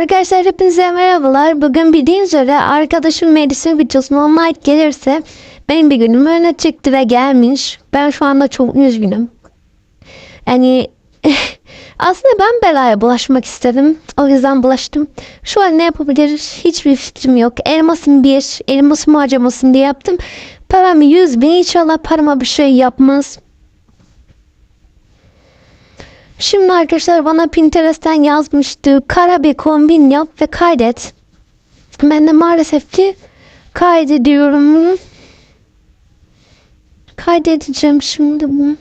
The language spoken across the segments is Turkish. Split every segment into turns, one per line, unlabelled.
Arkadaşlar hepinize merhabalar. Bugün bildiğiniz üzere arkadaşım Melis'in videosuna online gelirse benim bir günüm öne çıktı ve gelmiş. Ben şu anda çok üzgünüm. Yani aslında ben belaya bulaşmak istedim. O yüzden bulaştım. Şu an ne yapabiliriz hiçbir fikrim yok. Elmasım bir, elmasımı harcamasın diye yaptım. Param 100 bin inşallah parama bir şey yapmaz. Şimdi arkadaşlar bana Pinterest'ten yazmıştı. Kara bir kombin yap ve kaydet. Ben de maalesef ki kaydediyorum. Kaydedeceğim şimdi bunu.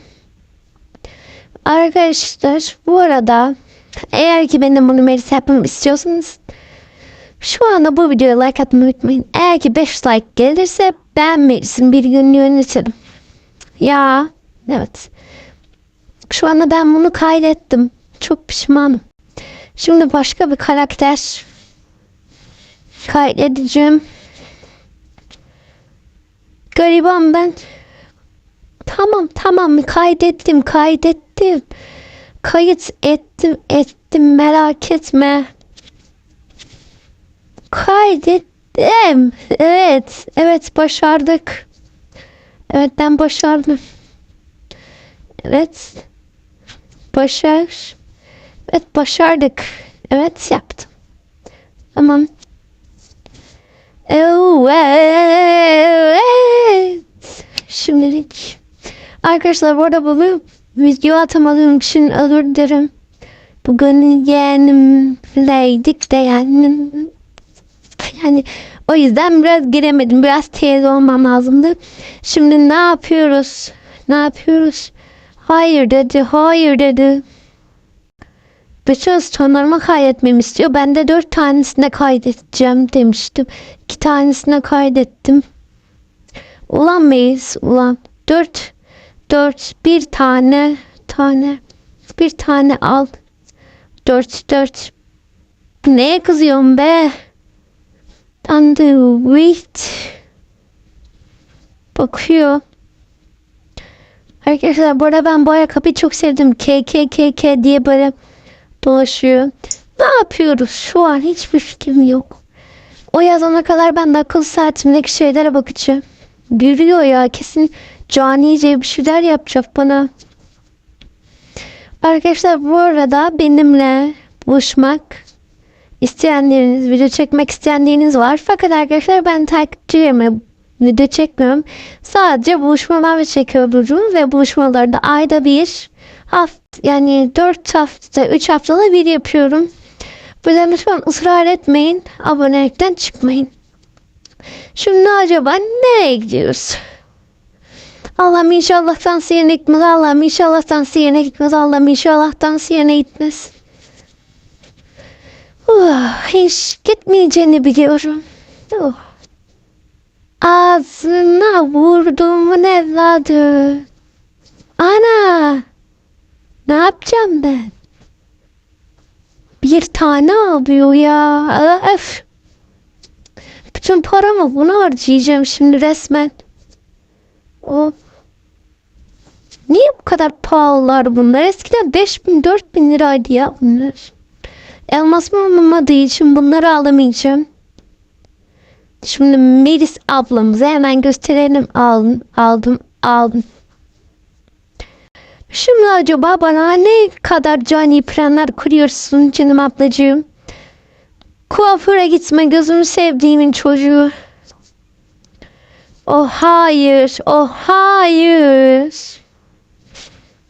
Arkadaşlar bu arada eğer ki benim bunu Melis yapmamı istiyorsanız şu anda bu videoya like atmayı unutmayın. Eğer ki 5 like gelirse ben Melis'in bir günlüğünü yönetirim. Ya evet. Şu anda ben bunu kaydettim. Çok pişmanım. Şimdi başka bir karakter kaydedeceğim. Gariban ben. Tamam tamam kaydettim kaydettim. Kayıt ettim ettim merak etme. Kaydettim. Evet evet başardık. Evet ben başardım. Evet. Başar. Evet başardık. Evet yaptım. Tamam. Evet. Şimdilik. Arkadaşlar bu arada bunu video atamadığım için özür dilerim. Bugün yeğenimleydik de yani. Yani o yüzden biraz giremedim. Biraz teyze olmam lazımdı. Şimdi ne yapıyoruz? Ne yapıyoruz? Hayır dedi, hayır dedi. Bütün sonlarımı kaydetmemi istiyor. Ben de dört tanesine kaydedeceğim demiştim. İki tanesine kaydettim. Ulan mıyız? Ulan. Dört, dört, bir tane, tane, bir tane al. Dört, dört. Neye kızıyorum be? Underweight. Bakıyor. Arkadaşlar bu arada ben bu ayakkabıyı çok sevdim. KKKK diye böyle dolaşıyor. Ne yapıyoruz? Şu an hiçbir fikrim yok. O yazana kadar ben de akıl saatimdeki şeylere bakacağım. Gülüyor ya kesin canice bir şeyler yapacak bana. Arkadaşlar bu arada benimle buluşmak isteyenleriniz, video çekmek isteyenleriniz var. Fakat arkadaşlar ben takipçilerime video çekmiyorum. Sadece buluşmalar çekiyorum ve buluşmaları da ayda bir haft yani 4 hafta 3 haftada bir yapıyorum. Yüzden lütfen ısrar etmeyin. Abonelikten çıkmayın. Şimdi acaba nereye gidiyoruz? Allah'ım inşallahtan sihirine gitmez. Allah'ım inşallahtan sihirine gitmez. Allah'ım inşallahtan sihirine gitmez. Uh, hiç gitmeyeceğini biliyorum. Uh. Ağzına vurdum evladı. Ana. Ne yapacağım ben? Bir tane alıyor ya. Öf. Bütün paramı buna harcayacağım şimdi resmen. O. Niye bu kadar pahalılar bunlar? Eskiden 5000 4000 liraydı ya bunlar. Elmas mı olmadığı için bunları alamayacağım. Şimdi Melis ablamıza hemen gösterelim. Aldım, aldım, aldım. Şimdi acaba bana ne kadar cani planlar kuruyorsun canım ablacığım? Kuaföre gitme gözümü sevdiğimin çocuğu. Oh hayır, oh hayır.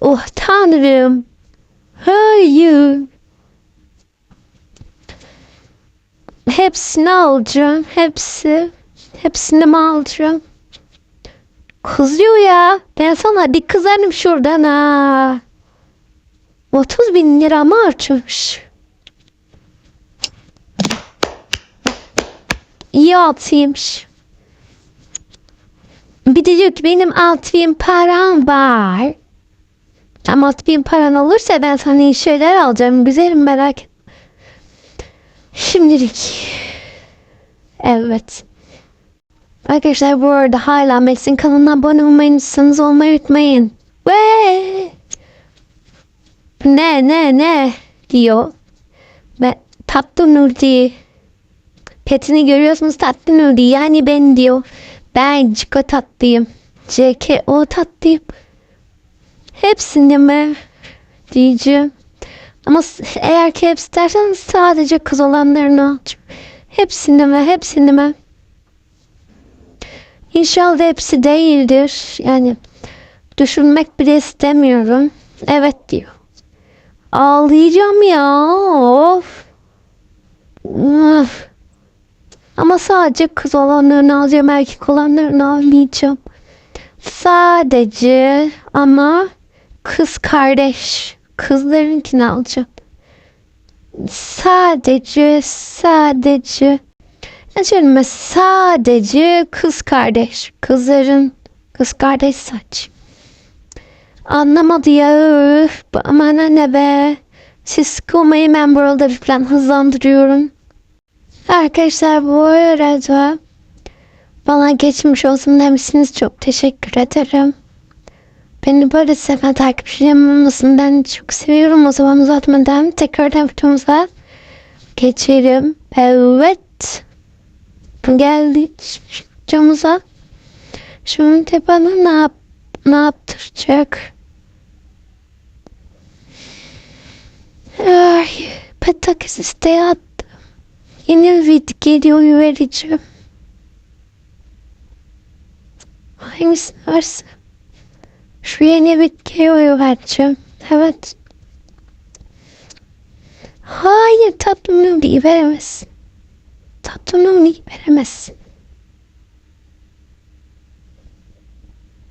Oh tanrım. Hayır. Hepsini alacağım. Hepsi. Hepsini mi alacağım? Kızıyor ya. Ben sana dik kızarım şuradan ha. 30 bin lira mı harcamış? İyi altıymış. Bir de diyor ki benim altı bin param var. Ama altı bin paran olursa ben sana iyi şeyler alacağım. Güzelim merak etme. Şimdilik. Evet. Arkadaşlar bu arada hala Melis'in kanalına abone olmayı unutsanız olmayı unutmayın. Ve ne ne ne diyor. Ben Tatlı Nurdi. Petini görüyorsunuz tatlı Nurdi. Yani ben diyor. Ben Ciko tatlıyım. CK tatlıyım. Hepsini mi? Diyeceğim. Ama eğer ki hepsi derseniz sadece kız olanlarını alacağım. Hepsini mi? Hepsini mi? İnşallah hepsi değildir. Yani düşünmek bile istemiyorum. Evet diyor. Ağlayacağım ya. Of. Of. Ama sadece kız olanlarını alacağım. Erkek olanlarını almayacağım. Sadece ama kız kardeş. Kızlarınkini alacağım. Sadece sadece Açıyorum sadece kız kardeş. Kızların kız kardeş saç. Anlamadı ya. Üf, Aman ne be. Siz sıkılmayın ben burada bir plan hızlandırıyorum. Arkadaşlar bu arada bana geçmiş olsun demişsiniz. Çok teşekkür ederim. Beni böyle seven takipçilerim olmasın. Ben çok seviyorum. O zaman uzatmadan tekrardan videomuza geçelim. Evet. Geldik camıza. Şimdi bana ne, yap ne yaptıracak? Ay, patates isteği attım. Yeni bir videoyu vereceğim. Hangisini varsa. Şu yeni videoyu vereceğim. Evet. Hayır tatlım Nuri'yi veremezsin. Tatlım Nuri'yi veremezsin.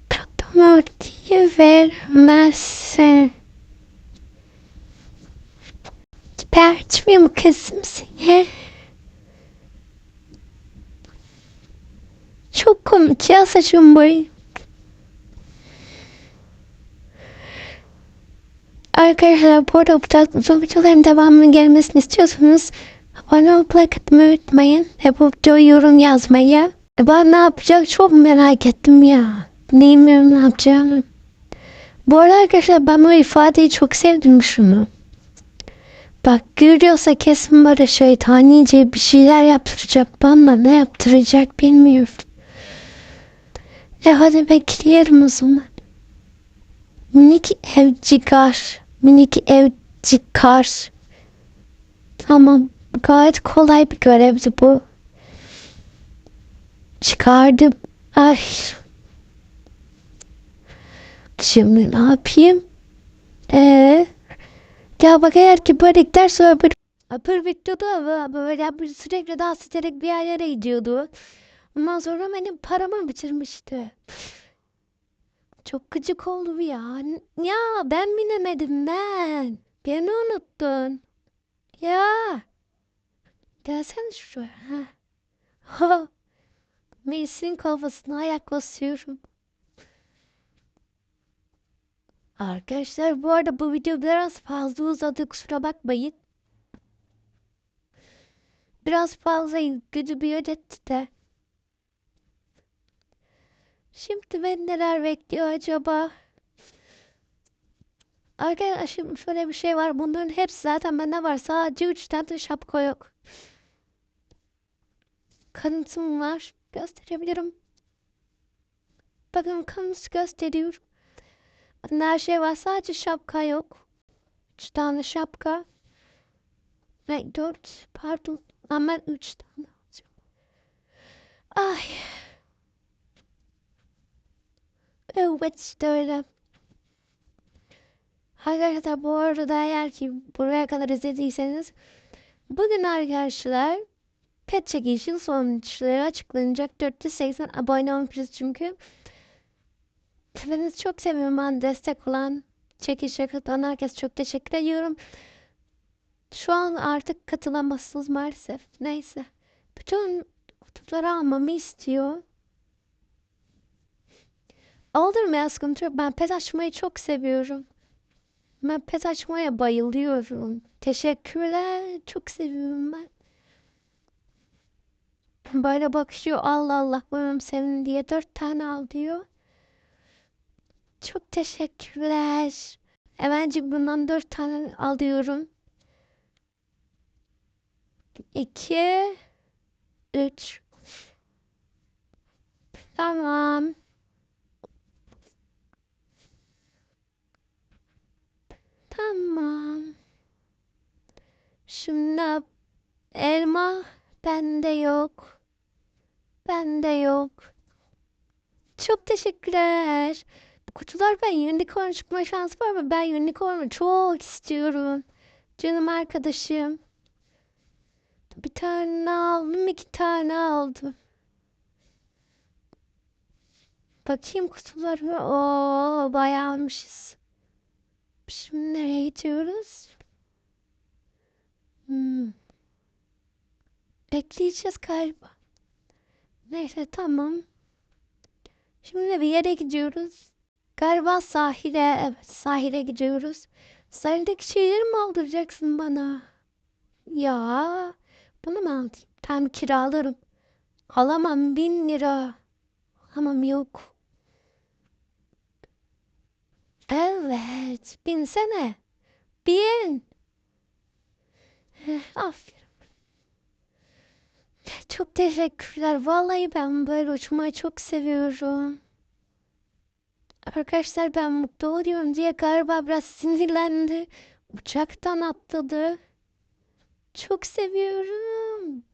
Tatlım Nuri'yi veremezsin. Gebertmeyeyim kızım seni. Çok komik ya saçım boyu. Arkadaşlar bu arada bu uzun videoların devamının gelmesini istiyorsanız abone olup like atmayı unutmayın. Ve bu yorum yazmayı. E ben ne yapacak çok merak ettim ya. Bilmiyorum ne yapacağım. Bu arada arkadaşlar ben bu ifadeyi çok sevdim şunu. Bak görüyorsa kesin böyle şeytanice bir şeyler yaptıracak bana ne yaptıracak bilmiyorum. E hadi bekleyelim o zaman. Minik evcikar. Minik evcikar. Tamam. Gayet kolay bir görevdi bu. Çıkardım. Ay. Şimdi ne yapayım? Ee, ya bak eğer ki böyle giderse öbür, öbür videoda böyle bir sürekli dans ederek bir yerlere gidiyordu. Ondan sonra benim paramı bitirmişti. Çok gıcık oldu ya. Ya ben binemedim ben. Beni unuttun. Ya. Gelsene şuraya. Ha. Melis'in kafasına ayak basıyorum. Arkadaşlar bu arada bu video biraz fazla uzadı kusura bakmayın. Biraz fazla gücü bir ödetti de. Şimdi ben neler bekliyor acaba? Arkadaşlar şimdi şöyle bir şey var. Bunların hepsi zaten bende var. Sadece 3 tane şapka yok. Kanıtım var. Gösterebilirim. Bakın kanıt gösteriyorum. Bende her şey var. Sadece şapka yok. 3 tane şapka. Ve 4 pardon. Ama 3 tane alacağım. Ay. Evet işte öyle. Arkadaşlar bu arada eğer ki buraya kadar izlediyseniz bugün arkadaşlar pet çekişin sonuçları açıklanacak. 480 abone olmuşuz çünkü. Hepinizi çok seviyorum ben destek olan çekişe katılan herkes çok teşekkür ediyorum. Şu an artık katılamazsınız maalesef. Neyse. Bütün kutuları almamı istiyor. Olur mu ya. Ben pet açmayı çok seviyorum. Ben pet açmaya bayılıyorum. Teşekkürler. Çok seviyorum ben. Böyle bakışıyor. Allah Allah buyurun senin diye dört tane al diyor. Çok teşekkürler. Hemencik bundan dört tane alıyorum. iki, üç. Tamam. Tamam. Şimdi elma bende yok. Bende yok. Çok teşekkürler. Kutular ben unicorn çıkma şansı var mı? Ben unicorn'u çok istiyorum. Canım arkadaşım. Bir tane aldım, iki tane aldım. Bakayım kutuları. Oo, bayağı almışız. Şimdi nereye gidiyoruz? Hmm. Bekleyeceğiz galiba. Neyse tamam. Şimdi bir yere gidiyoruz. Galiba sahile. Evet sahile gidiyoruz. Sahildeki şeyleri mi aldıracaksın bana? Ya bunu mu alayım? Tam kiralarım. Alamam bin lira. Alamam yok. Evet. Binsene. Bin. Eh, Aferin. Çok teşekkürler. Vallahi ben böyle uçmayı çok seviyorum. Arkadaşlar ben mutlu oluyorum diye galiba biraz sinirlendi. Uçaktan atladı. Çok seviyorum.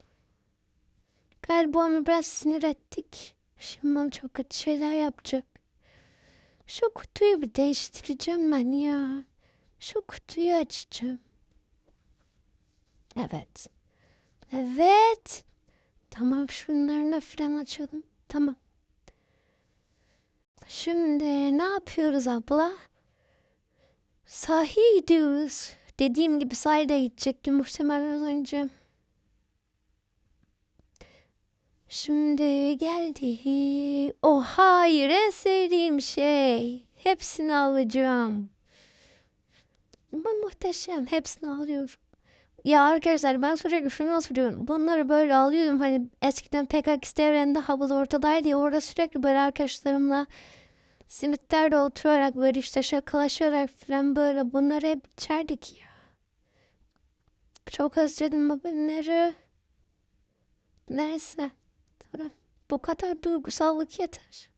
Galiba onu biraz sinir ettik. Şimdi bana çok kötü şeyler yapacak. Şu kutuyu bir değiştireceğim ben ya. Şu kutuyu açacağım. Evet. Evet. Tamam şunlarını falan açalım. Tamam. Şimdi ne yapıyoruz abla? Sahile gidiyoruz. Dediğim gibi sahile gidecektim muhtemelen az önce. Şimdi geldi. O hayır en sevdiğim şey. Hepsini alacağım. Ben muhteşem. Hepsini alıyorum. Ya arkadaşlar ben sürekli şunu hatırlıyorum. Bunları böyle alıyordum. Hani eskiden PKX devreninde havalı ortadaydı ya. Orada sürekli böyle arkadaşlarımla simitlerde oturarak böyle işte şakalaşarak falan böyle bunları hep içerdik ya. Çok özledim günleri. Neyse. Tamam. Bu kadar duygusallık yeter.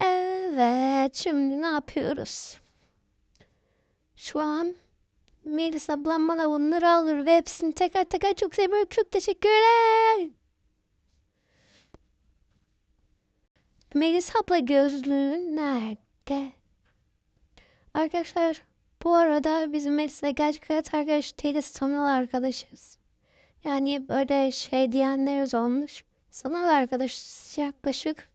Evet. Şimdi ne yapıyoruz? Şu an Melis ablam bana bunları alır ve hepsini teker teker çok seviyorum. Çok teşekkürler. Melis abla gözlüğün nerede? Arkadaşlar bu arada bizim Melis'le gerçek hayat arkadaş değiliz. Sanal arkadaşız. Yani böyle şey diyenlerimiz olmuş. Sanal arkadaş yaklaşık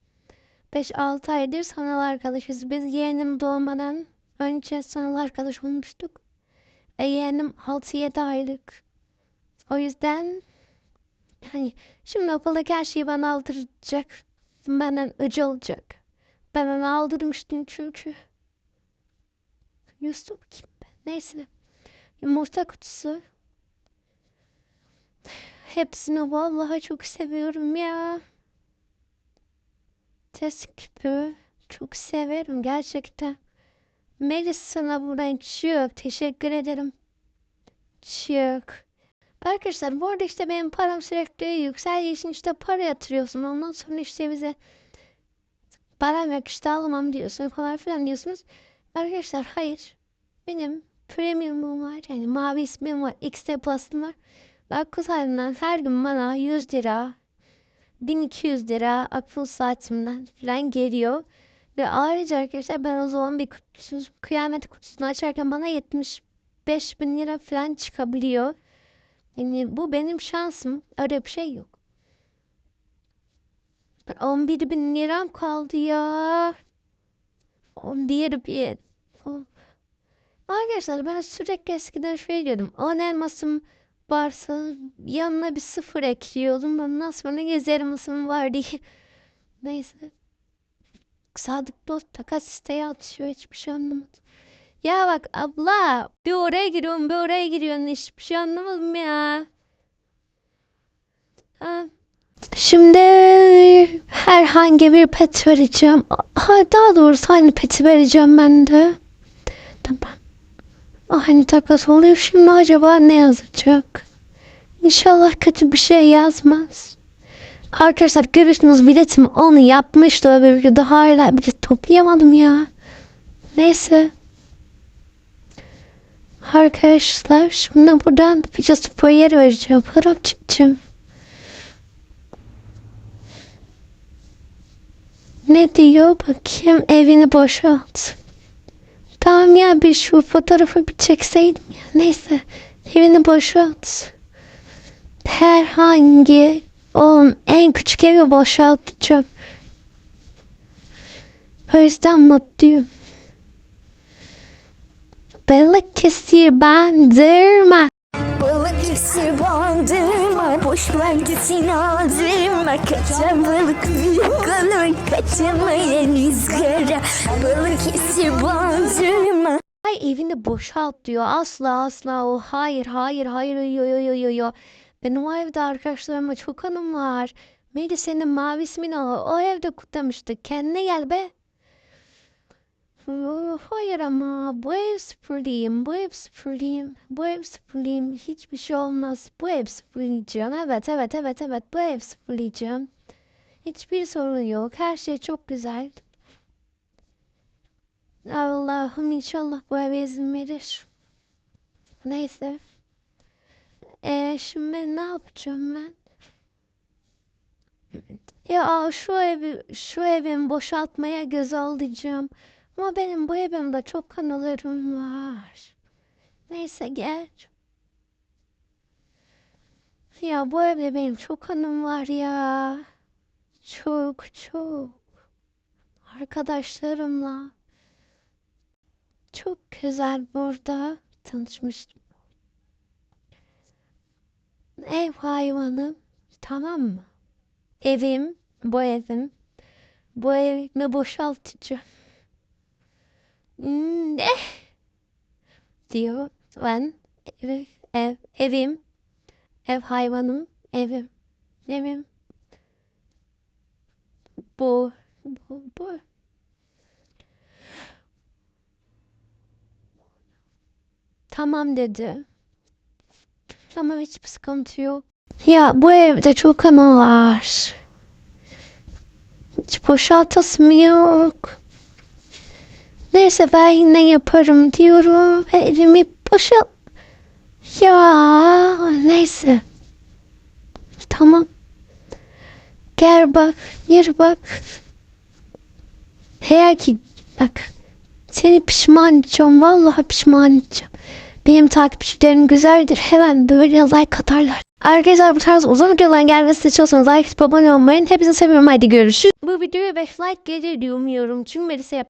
5-6 aydır sanal arkadaşız. Biz yeğenim doğmadan önce sanal arkadaş olmuştuk. E, yeğenim 6-7 aylık. O yüzden hani şimdi okuldaki her şeyi bana aldıracak. Benden öcü olacak. Ben onu aldırmıştım çünkü. Yusuf kim? Neyse. Yumurta kutusu. Hepsini vallahi çok seviyorum ya. Test küpü. Çok severim gerçekten. Melis sana buradan çok teşekkür ederim. Çok. Arkadaşlar bu arada işte benim param sürekli yükseldiği işte para yatırıyorsun. Ondan sonra işte bize param yok işte alamam diyorsun falan filan diyorsunuz. Arkadaşlar hayır. Benim premiumum var. Yani mavi ismim var. XT Plus'ım var. Bak kuzenimden her gün bana 100 lira 1200 lira akıl saatimden falan geliyor. Ve ayrıca arkadaşlar ben o zaman bir kutusu, kıyamet kutusunu açarken bana 75 bin lira falan çıkabiliyor. Yani bu benim şansım. Öyle bir şey yok. 11 bin liram kaldı ya. 11 bin. Arkadaşlar ben sürekli eskiden şey diyordum. 10 elmasım varsa yanına bir sıfır ekliyordum. Ben nasıl sonra yüz elmasım var diye. Neyse. Sadık dost takas isteği atışıyor. Hiçbir şey anlamadım. Ya bak abla bir oraya giriyorum bir oraya giriyorsun. Hiçbir şey anlamadım ya. Ha. Şimdi herhangi bir pet vereceğim. Ha, daha doğrusu aynı peti vereceğim ben de. Tamam. Ah, hani takas oluyor şimdi acaba ne yazacak? İnşallah kötü bir şey yazmaz. Arkadaşlar görürsünüz biletimi onu yapmıştı öbür videoda hala bilet toplayamadım ya. Neyse. Arkadaşlar şimdi buradan bir spoiler vereceğim. Çekeceğim. Ne diyor bakayım evini boşalt. Tamam ya bir şu fotoğrafı bir çekseydim ya. Neyse evini boşalt. Herhangi o en küçük evi boşaltacağım. O yüzden mutluyum. Balıkesir bandırma.
Balıkesir bandırma Boş ver gitsin ağzıma Kaçan balık büyük olur Kaçamayan izgara Balıkesir bandırma
Ay evini boşalt diyor. Asla asla o hayır hayır hayır yo yo yo yo yo. Benim o evde arkadaşlarıma çok hanım var. Meli senin mavi ismin o. O evde kutlamıştık. Kendine gel be. Hayır ama bu ev sıfırlayayım, bu ev sıfırlayayım, bu ev sıfırlayayım. Hiçbir şey olmaz. Bu ev sıfırlayacağım. Evet, evet, evet, evet. Bu ev sıfırlayacağım. Hiçbir sorun yok. Her şey çok güzel. Allah'ım inşallah bu eve izin verir. Neyse. Ee, şimdi ne yapacağım ben? Ya şu evi, şu evimi boşaltmaya göz alacağım. Ama benim bu evimde çok anılarım var. Neyse gel. Ya bu evde benim çok anım var ya. Çok çok. Arkadaşlarımla. Çok güzel burada tanışmıştım. Ev hayvanım tamam mı? Evim, bu evim. Bu evimi boşaltacağım. Ne? Diyor ben ev, ev, evim, ev hayvanım, evim, evim. Bu, bu, bu. Tamam dedi. Tamam hiçbir sıkıntı yok. Ya bu evde çok anı var. Hiç boşaltasım yok. Neyse ben yine yaparım diyorum ve evimi boşalt. Ya neyse. Tamam. Gel bak, gir bak. Eğer ki bak seni pişman edeceğim. Vallahi pişman edeceğim. Benim takipçilerim güzeldir. Hemen böyle like atarlar. Arkadaşlar bu tarz uzun videoların gelmesi istiyorsanız like abone olmayı. Hepinizi seviyorum. Hadi görüşürüz. Bu videoya 5 like gelir diye umuyorum. Çünkü Melisa yap